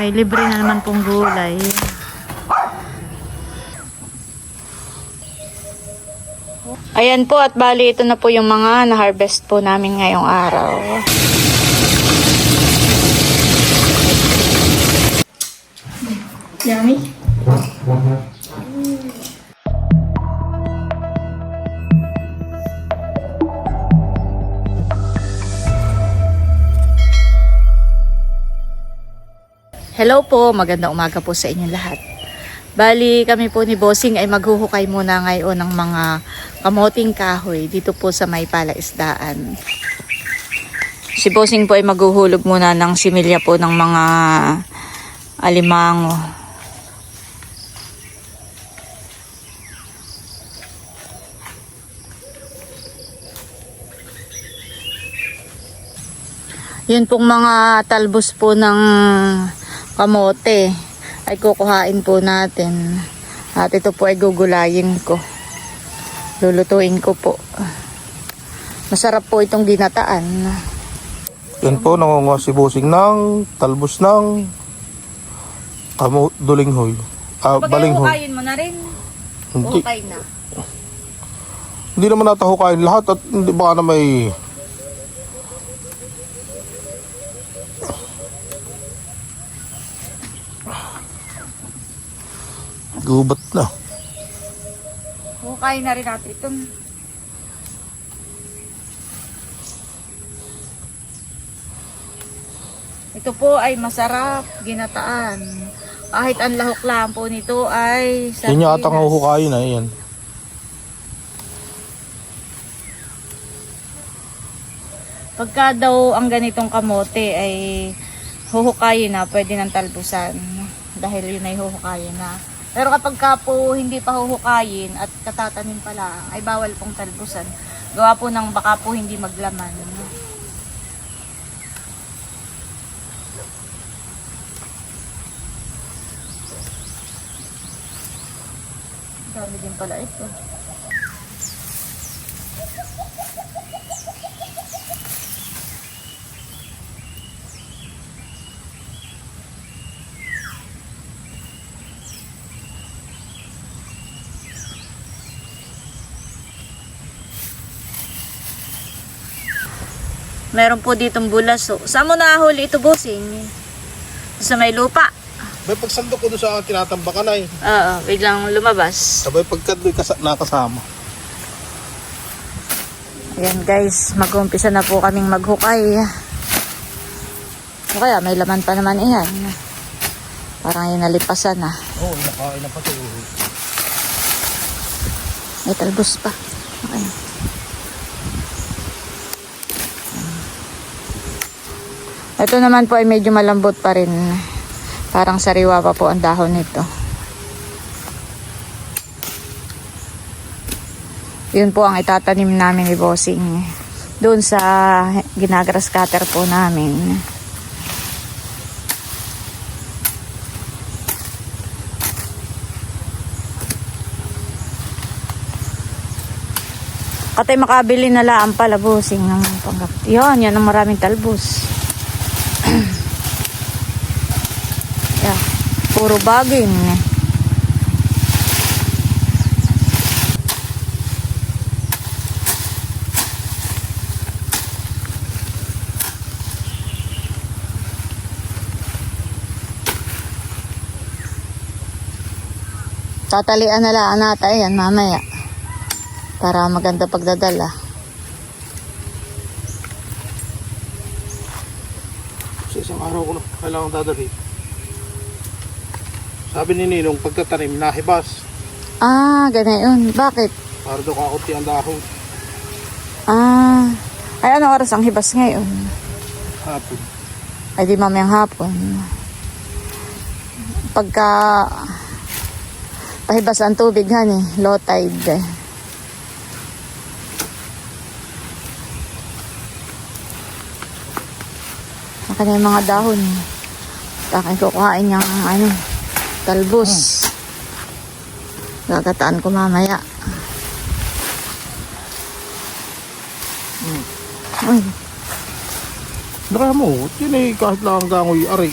May libre na naman pong gulay. Ayan po at bali ito na po yung mga na-harvest po namin ngayong araw. Yummy. Hello po, magandang umaga po sa inyong lahat. Bali kami po ni Bossing ay maghuhukay muna ngayon ng mga kamoting kahoy dito po sa may palaisdaan. Si Bossing po ay maghuhulog muna ng similya po ng mga alimango. Yun pong mga talbos po ng kamote ay kukuhain po natin. At ito po ay gugulayin ko. Lulutuin ko po. Masarap po itong ginataan. Yan po, nangunguha si Busing ng talbos ng kamo, dulinghoy. Ah, balinghoy. mo na rin. Hindi, na. hindi naman natahukayin lahat at hindi baka na may gubat na. Hukay na rin natin itong Ito po ay masarap, ginataan. Kahit ang lahok lang po nito ay Yan yung atang sardinas. huhukayin na yan. Pagka daw ang ganitong kamote ay huhukayin na, pwede ng talbusan. Dahil yun ay huhukayin na. Pero kapag ka po hindi pa huhukayin at katatanim pa lang, ay bawal pong talbusan. Gawa po ng baka po hindi maglaman. Dami din pala ito. Meron po ditong bulaso. Saan mo nahuli ito, bossing? Sa may lupa. May pagsandok ko doon sa tinatambakan ay. Oo, biglang lumabas. Sabay pagkat doon kasa- nakasama. Ayan guys, mag-umpisa na po kaming maghukay. O kaya, may laman pa naman iyan. Parang yung nalipasan na. Oo, oh, nakain na pa ito. May talbos pa. Okay. Ito naman po ay medyo malambot pa rin. Parang sariwa pa po ang dahon nito. Yun po ang itatanim namin ni Bossing. Doon sa ginagras cutter po namin. Katay makabili na lang pala Bossing ng panggap. Yun, yan ang maraming talbos. yeah, puro baging. Tatalian na lang natin yan mamaya. Para maganda pagdadala. Sa isang araw ko na kailangan dadali. Sabi ni Ninong, pagtatanim, nahibas. Ah, ganayon. Bakit? Para daw kakunti ang dahon. Ah, ay ano oras ang hibas ngayon? Hapon. Ay di mamayang hapon. Pagka pahibas ang tubig, hani, low tide. Naka na yung mga dahon. Akin kukuhain niyang ano, talbos. Gagataan ko mamaya. Uy, Baka mo, yun eh, kahit lang ang gangoy, aray.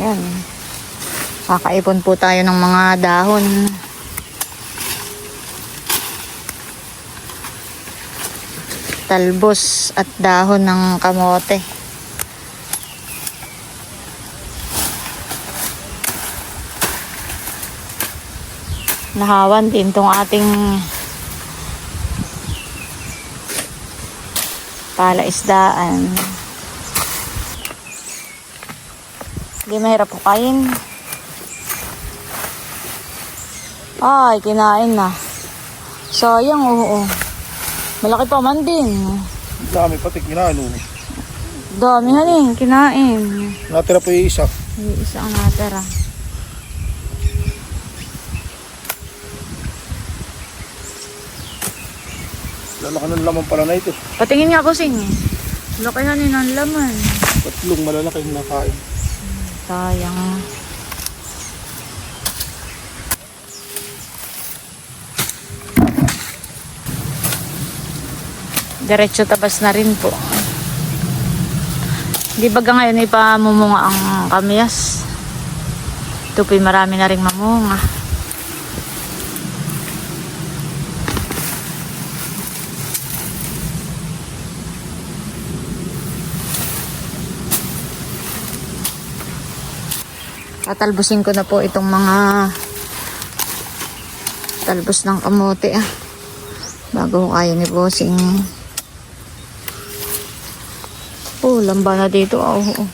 Yan. Kakaipon po tayo ng mga dahon. Talbos at dahon ng kamote. Nahawan din tong ating palaisdaan. Hindi mahirap po kain. Ay, kinain na. Sayang, oo. Malaki pa man din. Dami pati kinano. Dami eh, kinain. Natira po yung isa. May isa ang natira. Lalaki ng laman pala na ito. Patingin nga kusing eh. Laki na din ang laman. Tatlong malalaki na nakain. Sayang. Diretso tabas na rin po. Di ba ga ngayon ipamumunga ang kamyas? Ito po'y marami na rin mamunga. Tatalbusin ko na po itong mga talbos ng kamote ah. Bago kaya ni Bossing. Oh, lamba na dito. ah, oo.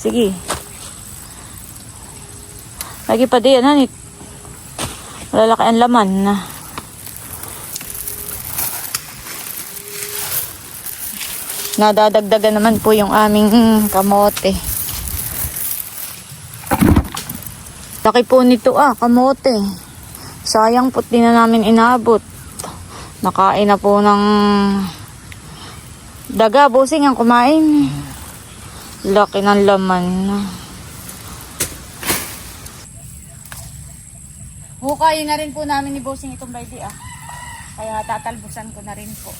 Sige. Lagi pa diyan, hanit. Malalaki ang laman na. Nadadagdagan naman po yung aming kamote. Laki po nito ah, kamote. Sayang po di na namin inabot. Nakain na po ng daga, busing ang kumain. Laki ng laman. Hukayin na rin po namin ni Bossing itong baby ah. Kaya tatalbusan ko na rin po.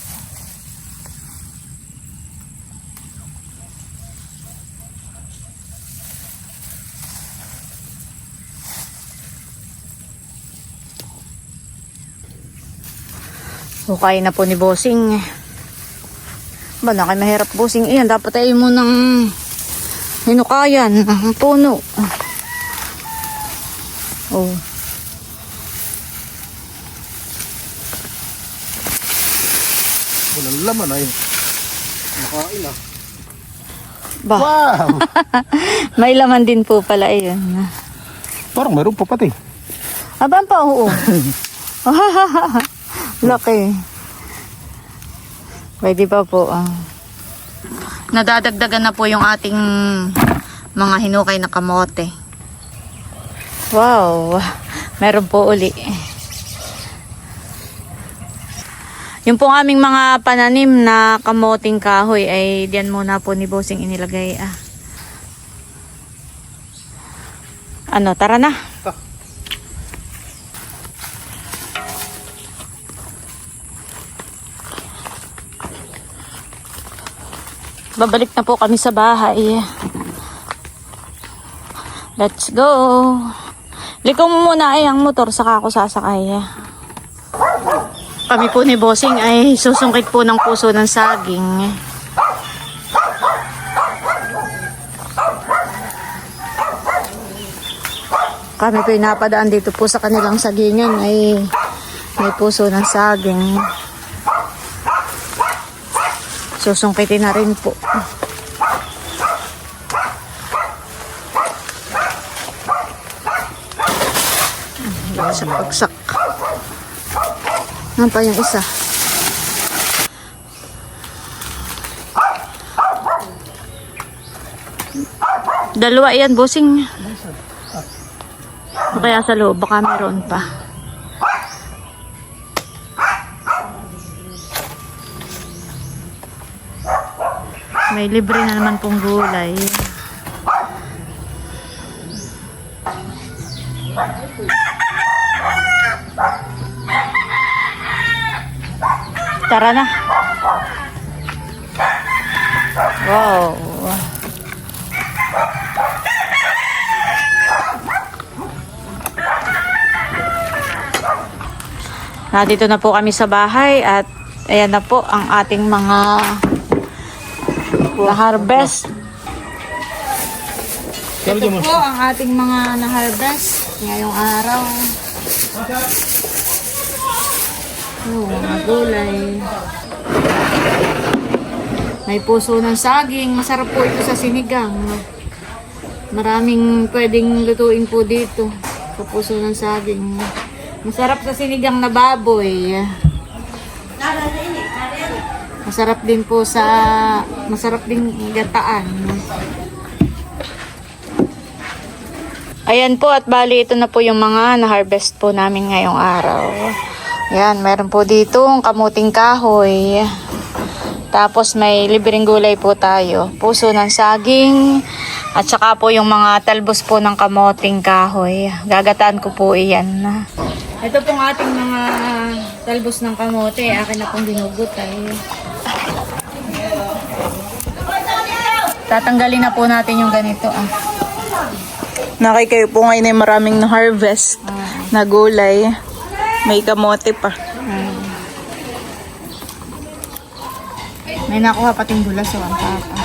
Hukay na po ni Bossing. Ba, na kayo mahirap Bossing. Iyan, dapat tayo mo ng hinukayan. Ang puno. Oh. Walang laman ay. Nakain ah. Ba, Wow! may laman din po pala yun. Parang meron pa pati. Aban pa, oo. Laki. Pwede pa po. ah. Nadadagdagan na po yung ating mga hinukay na kamote. Wow. Meron po uli. Yung pong aming mga pananim na kamoting kahoy ay diyan muna po ni Bossing inilagay. Ah. Ano, tara na. Babalik na po kami sa bahay. Let's go. Liko mo muna ay ang motor saka ako sasakay. Kami po ni Bossing ay susungkit po ng puso ng saging. Kami po napadaan dito po sa kanilang sagingan ay may puso ng saging. Susungkitin na rin po. Bagsak-bagsak. Ano pa yung isa? Dalawa yan, bossing. O kaya sa loob, baka meron pa. May libre na naman pong gulay. Tara na. Wow. Nandito na po kami sa bahay at ayan na po ang ating mga na-harvest. Ito po ang ating mga na-harvest ngayong araw. Oh, mga gulay. May puso ng saging. Masarap po ito sa sinigang. Maraming pwedeng lutuin po dito. Sa puso ng saging. Masarap sa sinigang na baboy. Masarap din po sa masarap din gataan. Ayan po at bali ito na po yung mga na-harvest po namin ngayong araw. Yan, meron po dito ang kamuting kahoy. Tapos may libreng gulay po tayo. Puso ng saging. At saka po yung mga talbos po ng kamoting kahoy. Gagataan ko po iyan. Ito pong ating mga talbos ng kamote. Akin na pong dinugutay. Tatanggalin na po natin yung ganito. Ah. Nakay kayo po ngayon ay maraming na-harvest na gulay. May kamote pa. May nakuha pating gula sa ang papa.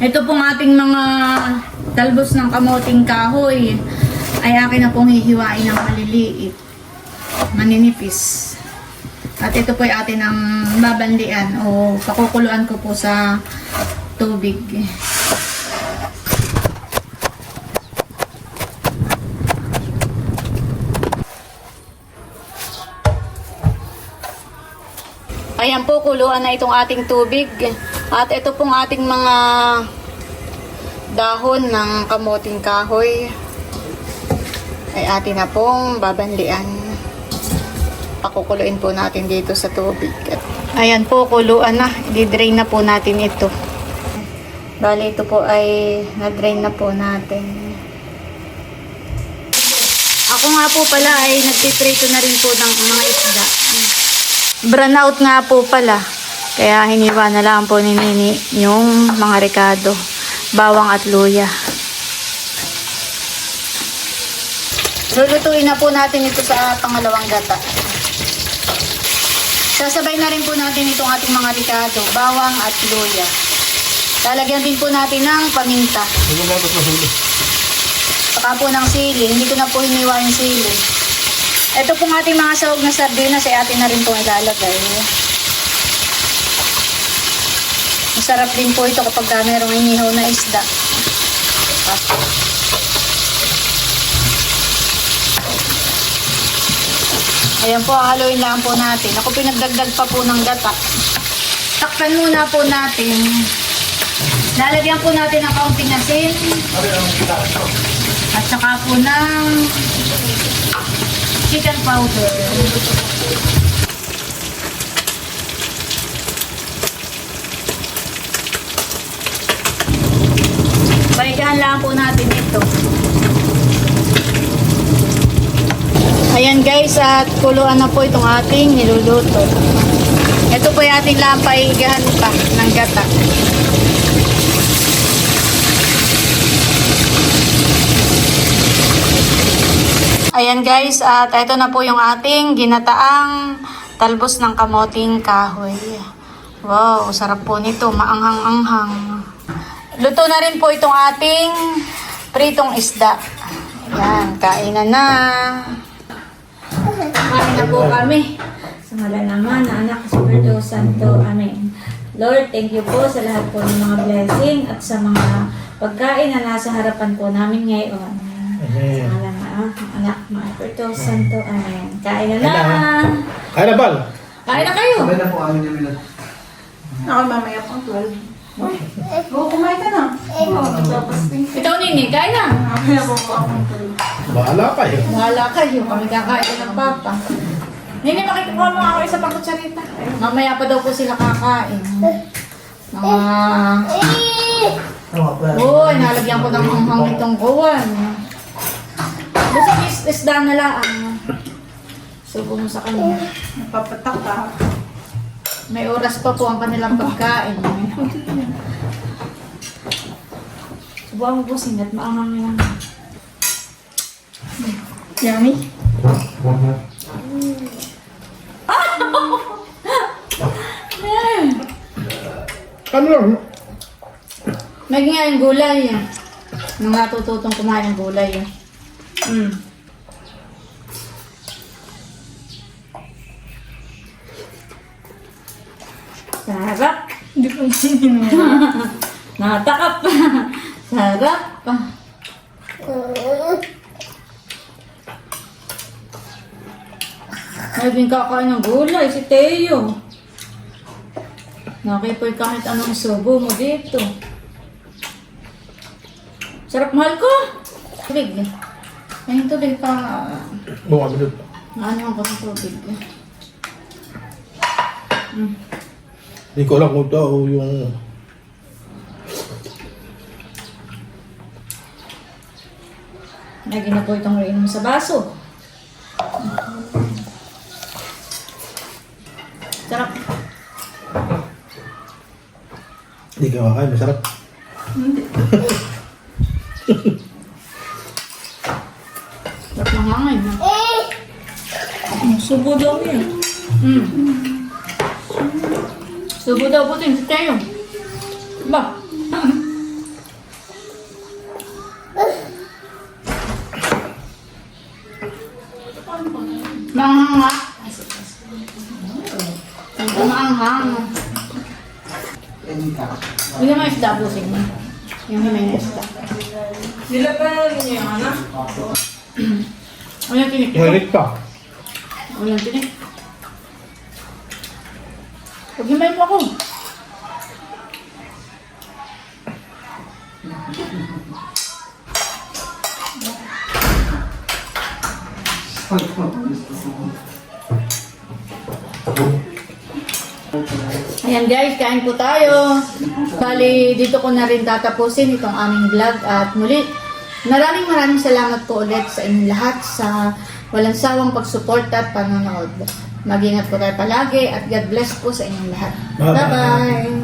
Ito pong ating mga talbos ng kamoting kahoy ay akin na pong hihiwain ng maliliit. Maninipis. At ito po ay atin ang babandian o pakukuluan ko po sa tubig. Ayan po, kuluan na itong ating tubig. At ito pong ating mga dahon ng kamoting kahoy ay atin na pong babanlian. Pakukuluin po natin dito sa tubig. At ayan po, kuluan na. Di-drain na po natin ito. Bali, ito po ay na-drain na po natin. Ako nga po pala ay nagtitrito na rin po ng mga isda. Brown out nga po pala. Kaya hiniwa na lang po ni Nini yung mga rekado. Bawang at luya. Lulutuin na po natin ito sa pangalawang gata. Sasabay na rin po natin itong ating mga rekado. Bawang at luya. Lalagyan din po natin ng paminta. Saka po ng sili. Hindi ko na po hiniwa yung sili. Ito pong ating mga sahog na sardinas ay atin na rin pong ilalagay. Masarap din po ito kapag ka merong inihaw na isda. Ayan po, haluin lang po natin. Ako pinagdagdag pa po ng gata. Takpan muna po natin. Lalagyan po natin ng kaunting asin. At saka po ng chicken powder. Balikan lang po natin ito. Ayan guys, at kuluan na po itong ating niluluto. Ito po yung ating lampaigahan pa ng gata. Ayan guys, at ito na po yung ating ginataang talbos ng kamoting kahoy. Wow, sarap po nito, maanghang-anghang. Luto na rin po itong ating pritong isda. Ayan, kainan na. Kain na po kami. Sa ngalan naman na anak sa Espiritu Santo. Amen. Lord, thank you po sa lahat po ng mga blessing at sa mga pagkain na nasa harapan po namin ngayon. Sa ngalan na anak ng Espiritu Santo. Amen. Kain na na. Kaya na, Bal? Kain na kayo. Sabay na po kami niya minat. Ako mamaya pang 12. Oo, kumain ka na. Ikaw, Nini, kain na. Mamaya po po akong 12. Bahala kayo. Wala kayo. Kami kakain ng papa. Nini, makikuha mo ako isa pang kutsarita. Mamaya pa daw po sila kakain. Mga... Uy, nalagyan ko ng hanghang itong kuwan. Gusto is isda na lang. Subo mo sa kanya. Napapatak ka. May oras pa po ang kanilang pagkain. Subuhan mo po sinat, maangang lang. Yummy. Ano lang? Naging nga yung gulay. Nung natututong kumain ng gulay. Mm. Sarap. Hindi ko nasinig. Natakap. Sarap. Naging kakain ng gulay si Teo. Nakipoy kahit anong subo mo dito. Sarap mahal ko. Tubig. Ayun tubig pa. Buka mo dito. Ano ako ng tubig. Hindi ko alam kung ito o yung... Lagi na po itong inom sa baso. Sarap. Hindi ka makain, masarap. Sarap ng hangin. Subo daw yan. Mm. Subo daw po din si Teo. Ba? Manghanga. Ito manghang. Hindi mo isda busing mo. Yung himay na isda. Nila pa ninyo yung anak? Walang tinik. Mainit pa. Walang tinik. Pag-himay mo ako. Ayan guys, kain po tayo. Bali, dito ko na rin tatapusin itong aming vlog. At muli, maraming maraming salamat po ulit sa inyong lahat sa walang sawang pagsuporta at panonood. Mag-ingat po tayo palagi at God bless po sa inyong lahat. Bye-bye. Bye-bye!